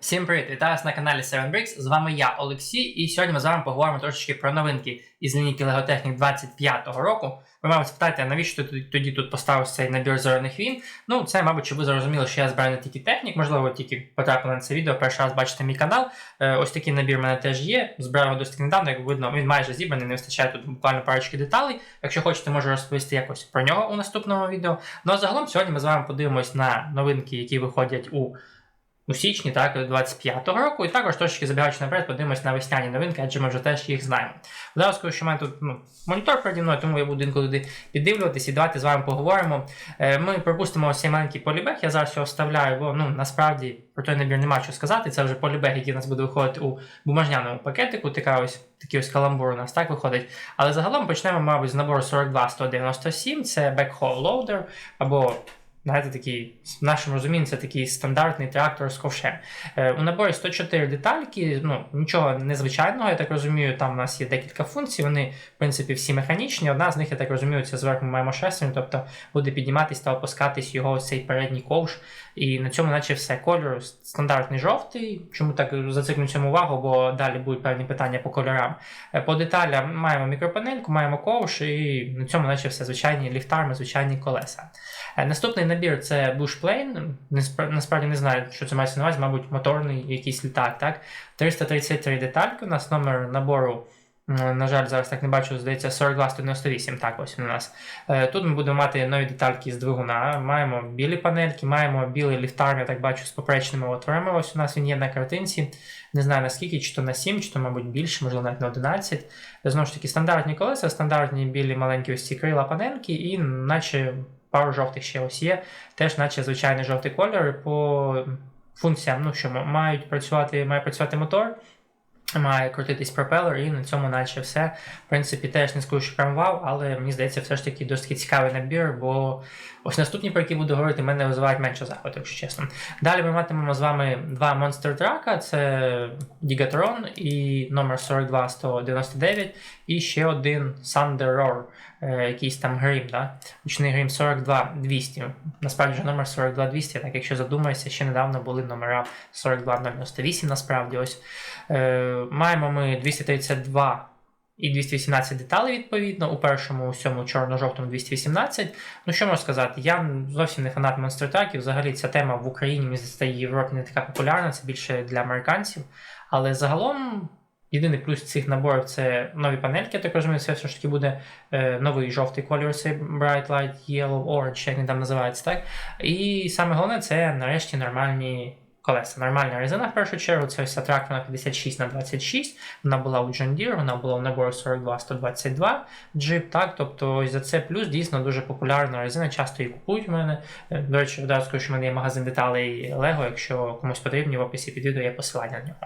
Всім привіт! Вітаю вас на каналі 7Bricks. З вами я, Олексій, і сьогодні ми з вами поговоримо трошечки про новинки із лінійки Technic 25-го року. Ви, мабуть, спитаєте, навіщо ти тоді тут поставив цей набір зоряних війн? Ну, це, мабуть, щоб ви зрозуміли, що я збираю не тільки технік, можливо, ви тільки потрапили на це відео, перший раз бачите мій канал. Е, ось такий набір в мене теж є. Збирав його досить недавно, як видно, він майже зібраний, не вистачає тут буквально парочки деталей. Якщо хочете, можу розповісти якось про нього у наступному відео. Ну а загалом сьогодні ми з вами подивимось на новинки, які виходять у. У січні, так, 25-го року, і також трошки забігаючи наперед, подивимось на весняні новинки, адже ми вже теж їх знаємо. Зараз скажу, що в мене тут ну, монітор переді мною, тому я буду інколи туди піддивлюватись і давайте з вами поговоримо. Е, Ми пропустимо ось цей маленький полібег, я зараз його вставляю, бо ну, насправді про той набір нема що сказати. Це вже полібег, який у нас буде виходити у бумажняному пакетику, така ось такий ось каламбур у нас так виходить. Але загалом почнемо, мабуть, з набору 42197, це Backhaul Loader, або Знаєте, такий, в нашому розумінні це такий стандартний трактор з ковшем. Е, у наборі 104 детальки, ну нічого незвичайного, я так розумію, там у нас є декілька функцій, вони, в принципі, всі механічні. Одна з них, я так розумію, це зверху маємо шестерню, тобто буде підніматись та опускатись його цей передній ковш. І на цьому, наче все. Кольор стандартний жовтий. Чому так зациклю цьому увагу, бо далі будуть певні питання по кольорам. Е, По деталям маємо мікропанельку, маємо ковш, і на цьому, наче все, звичайні ліхтарми, звичайні колеса. Е, Наступний набір це. Неспра- Насправді не знаю, що це мається на увазі, мабуть, моторний якийсь літак. так? 333 детальки. У нас номер набору. На жаль, зараз так не бачу, здається, 4298, так ось у нас. Е, Тут ми будемо мати нові детальки з двигуна. Маємо білі панельки, маємо білий ліфтар, я так бачу, з поперечними отворами. Ось у нас він є на картинці. Не знаю наскільки, чи то на 7, чи то, мабуть, більше, можливо, навіть на 11. Знову ж таки, стандартні колеса, стандартні білі маленькі ось ці крила панельки, і наче пару жовтих ще ось є. Теж, наче звичайний жовтий кольор. По функціям, ну що мають працювати, має працювати мотор. Має крутитись пропелер, і на цьому наче все. В принципі, теж не скажу, що прям вау, але мені здається, все ж таки досить цікавий набір, бо ось наступні, про які буду говорити, мене визивають менше захвату, якщо чесно. Далі ми матимемо з вами два монстр трака: це Gigatron і номер 42199, і ще один Thunder Roar, е, якийсь там грім, да? Ручний грім 42200. Насправді номер 42200, так якщо задумаєшся, ще недавно були номера 42098, насправді ось. Маємо ми 232 і 218 деталей, відповідно. У першому, у цьому чорно-жовтому 218. Ну, що можу сказати? Я зовсім не фанат монстр-траків. Взагалі ця тема в Україні, мені і в Європі не така популярна, це більше для американців. Але загалом. Єдиний плюс цих наборів це нові панельки, я так розумію, це все ж таки буде е, новий жовтий кольор, цей Bright Light Yellow Orange, як він там називається, так? І саме головне це нарешті нормальні колеса. Нормальна резина в першу чергу, це ось тракторна 56 на 26 вона була у John Deere, вона була у набору 42-122 джип, так, тобто ось за це плюс дійсно дуже популярна резина, часто її купують в мене. Е, До речі, одразу скажу, що в мене є магазин деталей Lego, якщо комусь потрібні, в описі під відео є посилання на нього.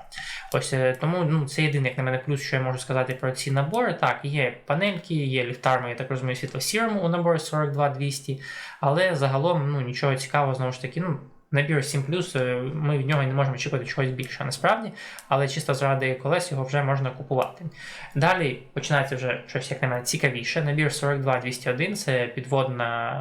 Ось е, тому ну, це єдиний, як на мене, плюс, що я можу сказати про ці набори. Так, є панельки, є ліфтарми, я так розумію, світло сірому у наборі 42-200, але загалом ну, нічого цікавого, знову ж таки, ну. Набір 7 ми від нього не можемо очікувати чогось більше насправді, але чисто заради колес його вже можна купувати. Далі починається вже щось, як на мене, цікавіше. Набір 42201 це підводна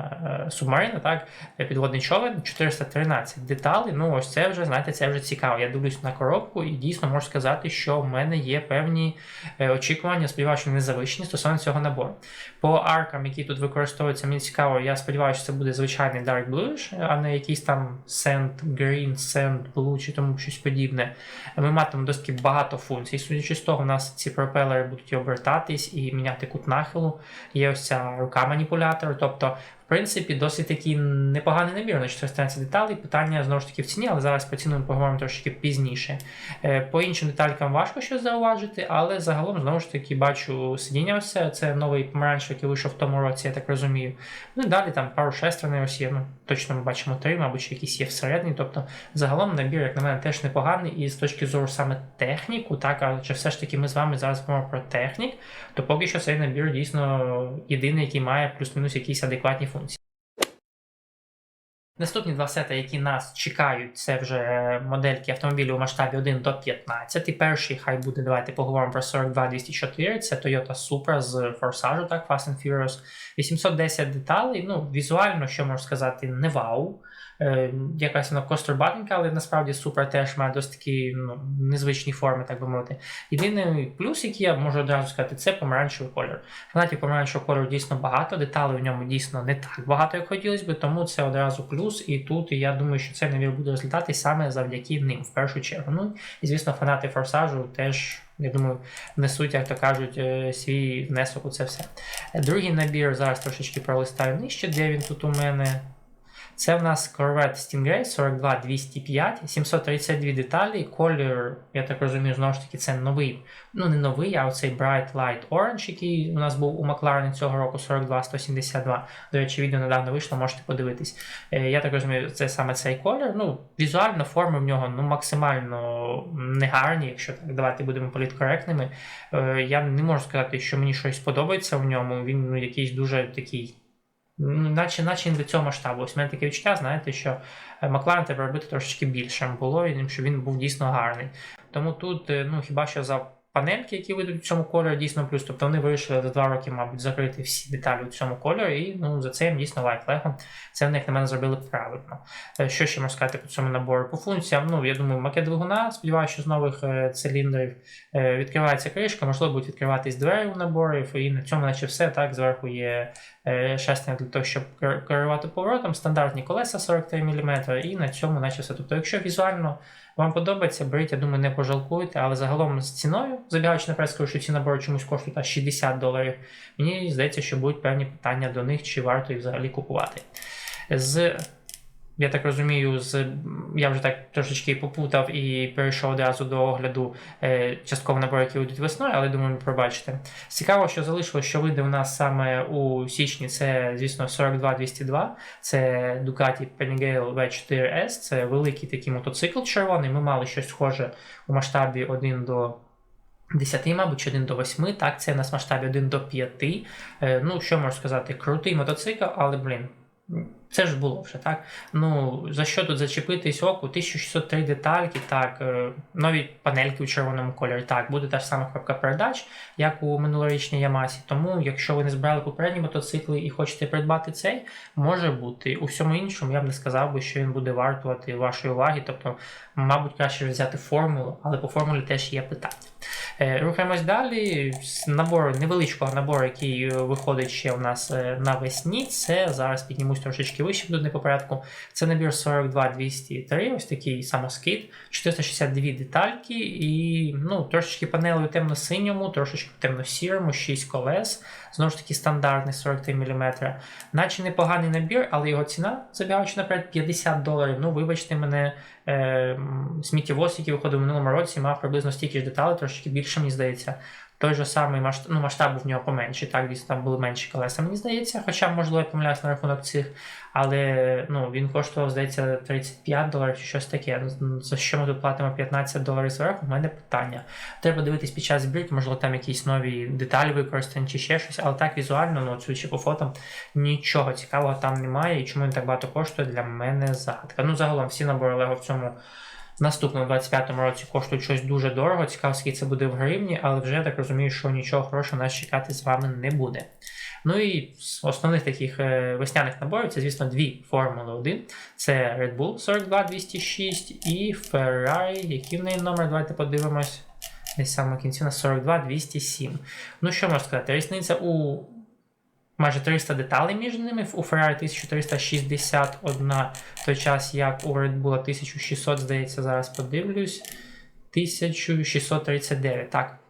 е, субмарина, так, підводний човен, 413 деталей. Ну, ось це вже, знаєте, це вже цікаво. Я дивлюсь на коробку і дійсно можу сказати, що в мене є певні е, очікування, сподіваюся, що вони завищені стосовно цього набору. По аркам, які тут використовуються, мені цікаво, я сподіваюся, що це буде звичайний Dark Bluish, а не якийсь там Sand Green, Sand Blue чи тому щось подібне. Ми матимемо досить багато функцій. Судячи з того, у нас ці пропелери будуть обертатись і міняти кут нахилу. Є ось ця рука маніпулятор, Тобто, в принципі, досить такий непоганий набір на 413 деталей. Питання знову ж таки в ціні, але зараз про ціну ми поговоримо трошки пізніше. Е, По іншим деталькам важко щось зауважити, але загалом знову ж таки бачу сидіння. Ось це, новий помаранчевий, який вийшов в тому році, я так розумію. Ну і далі там пару шестерней ось є. Ну, точно ми бачимо три, мабуть, якісь є всередині. Тобто, загалом набір, як на мене, теж непоганий. І з точки зору саме техніку, так, чи все ж таки ми з вами зараз говоримо про технік, то поки що цей набір дійсно єдиний, який має плюс-мінус якісь адекватні функції. Наступні два сети, які нас чекають, це вже модельки автомобілів у масштабі 1 до 15. І перший хай буде, давайте поговоримо про 42204. Це Toyota Supra з форсажу, так, Fast and Furious. 810 деталей. Ну, візуально, що можу сказати, не вау. Е, якась вона кострубатенька, але насправді супер теж має досить такі ну, незвичні форми, так би мовити. Єдиний плюс, який я можу одразу сказати, це помаранчевий кольор. Фанатів помаранчевого кольору дійсно багато, деталей в ньому дійсно не так багато, як хотілося би, тому це одразу плюс. І тут я думаю, що цей набір буде розлітати саме завдяки ним, в першу чергу. Ну і звісно, фанати форсажу теж. Я думаю, внесуть, як то кажуть, е, свій внесок у це все. Другий набір зараз трошечки пролистаю нижче, де він тут у мене. Це в нас Corvette Stingray 42205, 732 деталі. Колір, я так розумію, знову ж таки, це новий. Ну, не новий, а оцей Bright Light Orange, який у нас був у Макларені цього року 42172. До речі, відео недавно вийшло, можете подивитись. Е, Я так розумію, це саме цей колір. Ну, візуально форми в нього ну, максимально негарні, якщо так давайте будемо політкоректними. Е, Я не можу сказати, що мені щось подобається в ньому. Він ну, якийсь дуже такий. Ну, Наче, наче не до цього масштабу. Ось в мене таке відчуття, знаєте, що е, Макларен треба робити трошечки більшим було, і щоб він був дійсно гарний. Тому тут, е, ну хіба що за панельки, які вийдуть у цьому кольорі, дійсно плюс. Тобто вони вирішили за два роки, мабуть, закрити всі деталі у цьому кольорі, і ну, за це їм дійсно лайк лего. Це в них на мене зробили правильно. Е, Що ще можна сказати по цьому набору? По функціям, ну я думаю, макет двигуна, сподіваюся, що з нових е, циліндрів е, відкривається кришка, можливо, будуть відкриватись двері у наборів, і на цьому, наче все. Так, зверху є шестерня для того, щоб керувати поворотом, стандартні колеса 43 мм, і на цьому, наче все. Тобто, якщо візуально вам подобається, беріть, я думаю, не пожалкуєте, але загалом з ціною, забігаючи на скажу, що ці набори чомусь коштують аж 60 доларів. Мені здається, що будуть певні питання до них, чи варто їх взагалі купувати. З я так розумію, з я вже так трошечки попутав і перейшов одразу до огляду е, частково наборів, які вийдуть весною, але думаю, пробачите. Цікаво, що залишилось, що вийде у нас саме у січні. Це, звісно, 42202. Це Ducati Panigale V4S. Це великий такий мотоцикл червоний. Ми мали щось схоже у масштабі 1 до. 10, мабуть, 1 до 8, так, це у нас масштабі 1 до 5. Е, ну, що можу сказати, крутий мотоцикл, але, блін, це ж було вже, так? Ну, за що тут зачепитись оку? 1603 детальки, так, е, нові панельки у червоному кольорі, так, буде та ж сама коробка передач, як у минулорічній Ямасі. Тому, якщо ви не збирали попередні мотоцикли і хочете придбати цей, може бути. У всьому іншому я б не сказав би, що він буде вартувати вашої уваги. Тобто, мабуть, краще взяти формулу, але по формулі теж є питання. Е, Рухаємось далі. З набору невеличкого набору, який е, виходить ще у нас навесні. Це зараз піднімусь трошечки вище, буду не по порядку. Це набір 42203, ось такий самоскид, 462 детальки і ну, трошечки панелей у темно-синьому, трошечки темно-сірому, 6 колес. Знову ж таки, стандартний 43 мм. Наче непоганий набір, але його ціна, забігаючи наперед, 50 доларів. Ну, вибачте мене, е, сміттєвоз, який виходив в минулому році, мав приблизно стільки ж деталей, трошки більше, мені здається. Той же самий масштаб, ну, масштаб в нього поменший, так, дійсно там були менші колеса, мені здається. Хоча, можливо, я помиляюсь на рахунок цих, але ну, він коштував, здається, 35 доларів чи щось таке. Ну, За що ми тут платимо 15 доларів зверху, в мене питання. Треба дивитись під час збірки, можливо, там якісь нові деталі використані чи ще щось, але так візуально, ну, судячи по фото, нічого цікавого там немає. І чому він так багато коштує, для мене загадка. Ну, загалом, всі набори Лего в цьому. В наступному 25-му році коштують щось дуже дорого. Цікаво, скільки це буде в гривні, але вже я так розумію, що нічого хорошого нас чекати з вами не буде. Ну і з основних таких е, весняних наборів це, звісно, дві Формули 1. Це Red Bull 42206 і Ferrari, який в неї номер, давайте подивимось. Десь саме кінці на 42207. Ну, що можна сказати? Різниця у майже 300 деталей між ними. У Ferrari 1361, в той час як у Red Bull 1600, здається, зараз подивлюсь. 1639, так.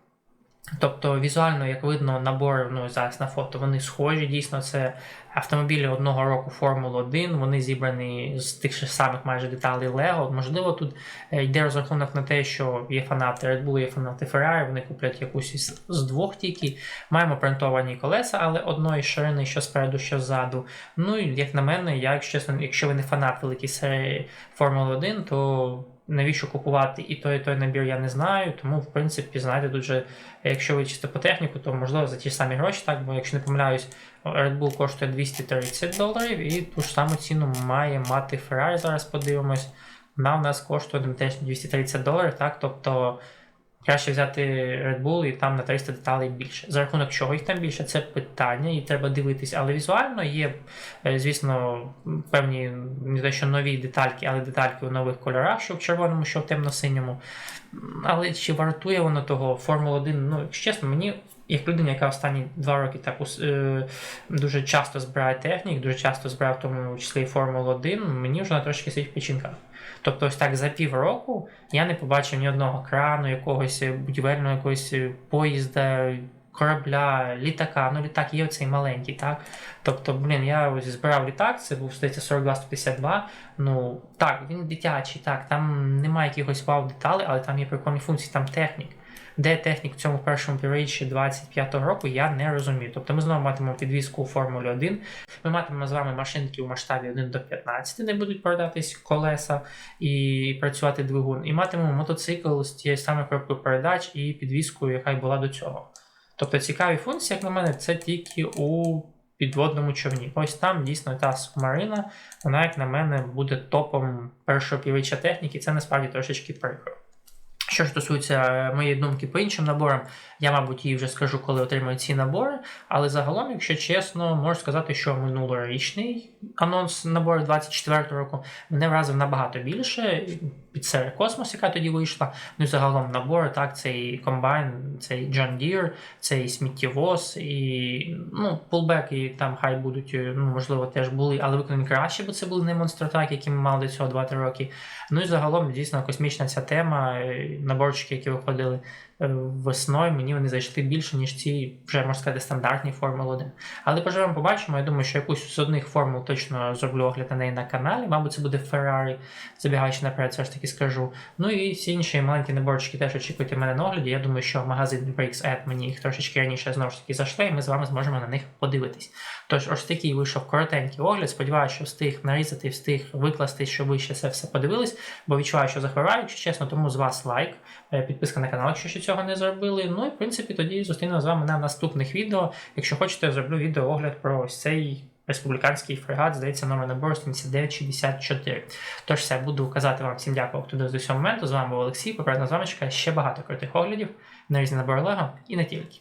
Тобто візуально, як видно, набори ну, зараз на фото вони схожі. Дійсно, це автомобілі одного року Формули 1, вони зібрані з тих же самих майже деталей Lego. Можливо, тут е, йде розрахунок на те, що є фанати Red Bull, є фанати Ferrari, вони куплять якусь із з двох тільки. Маємо принтовані колеса, але одної ширини, що спереду, що ззаду. Ну і як на мене, я, якщо чесно, якщо ви не фанат великої серії Формули 1, то навіщо купувати і той, і той набір, я не знаю. Тому, в принципі, знаєте, дуже, якщо ви чисто по техніку, то можливо за ті самі гроші, так, бо якщо не помиляюсь, Red Bull коштує 230 доларів, і ту ж саму ціну має мати Ferrari, зараз подивимось. Вона у нас коштує теж 230 доларів, так, тобто. Краще взяти Red Bull і там на 300 деталей більше. За рахунок чого їх там більше, це питання, і треба дивитись. Але візуально є, е, звісно, певні не те, що нові детальки, але детальки у нових кольорах, що в червоному, що в темно-синьому. Але чи вартує воно того? Формула 1, ну, чесно, мені. Як людина, яка останні два роки так е, дуже часто збирає технік, дуже часто збирає в тому числі Формулу 1, мені вже вона трошки сидить в печінках. Тобто, ось так за півроку я не побачив ні одного крану, якогось е, будівельного якогось е, поїзда, корабля, літака. Ну, літак є оцей маленький, так? Тобто, блін, я ось збирав літак, це був здається 42-152. Ну так, він дитячий, так, там немає якихось вау деталей, але там є прикольні функції, там технік. Де технік в цьому першому півріччі 25-го року, я не розумію. Тобто ми знову матимемо підвізку у Формулі 1. Ми матимемо з вами машинки у масштабі 1 до 15, де будуть продатись колеса і працювати двигун. І матимемо мотоцикл з тією самою коробкою передач і підвіскою, яка й була до цього. Тобто цікаві функції, як на мене, це тільки у підводному човні. Ось там дійсно та субмарина, вона, як на мене, буде топом першого півріччя техніки. Це насправді трошечки прикро. Що ж стосується моєї думки по іншим наборам, я, мабуть, її вже скажу, коли отримаю ці набори. Але загалом, якщо чесно, можу сказати, що минулорічний анонс набору 24 року мене вразив набагато більше. Під Космос, яка тоді вийшла. Ну і загалом набор, так, цей комбайн, цей John Deere, цей сміттєвоз і ну, пулбеки там хай будуть, е, ну, можливо, теж були, але виконані краще, бо це були не монстротраки, які ми мали до цього 2-3 роки. Ну і загалом дійсно космічна ця тема, е, наборчики, які виходили весною, мені вони зайшли більше, ніж ці вже можна сказати стандартні Формули 1. Але поживемо, побачимо. Я думаю, що якусь з одних формул точно зроблю огляд на неї на каналі. Мабуть, це буде Ferrari, забігаючи наперед, все ж таки скажу. Ну і всі інші маленькі наборчики теж очікуйте мене на огляді. Я думаю, що магазин Breaks Add мені їх трошечки раніше знову ж таки зайшли, і ми з вами зможемо на них подивитись. Тож, ось такий вийшов коротенький огляд. Сподіваюся, що встиг нарізати, встиг викласти, щоб ви ще це все подивились, бо відчуваю, що захвораю, якщо чесно, тому з вас лайк, е, підписка на канал, якщо ще цього не зробили. Ну і в принципі тоді зустрінемо з вами на наступних відео. Якщо хочете, я зроблю відео огляд про ось цей. Республіканський фрегат, здається, номер набору 7964. Тож все, буду казати вам всім дякую, хто до цього моменту. З вами був Олексій. Попередна з вами чекає ще багато крутих оглядів на різні набори Лего і не тільки.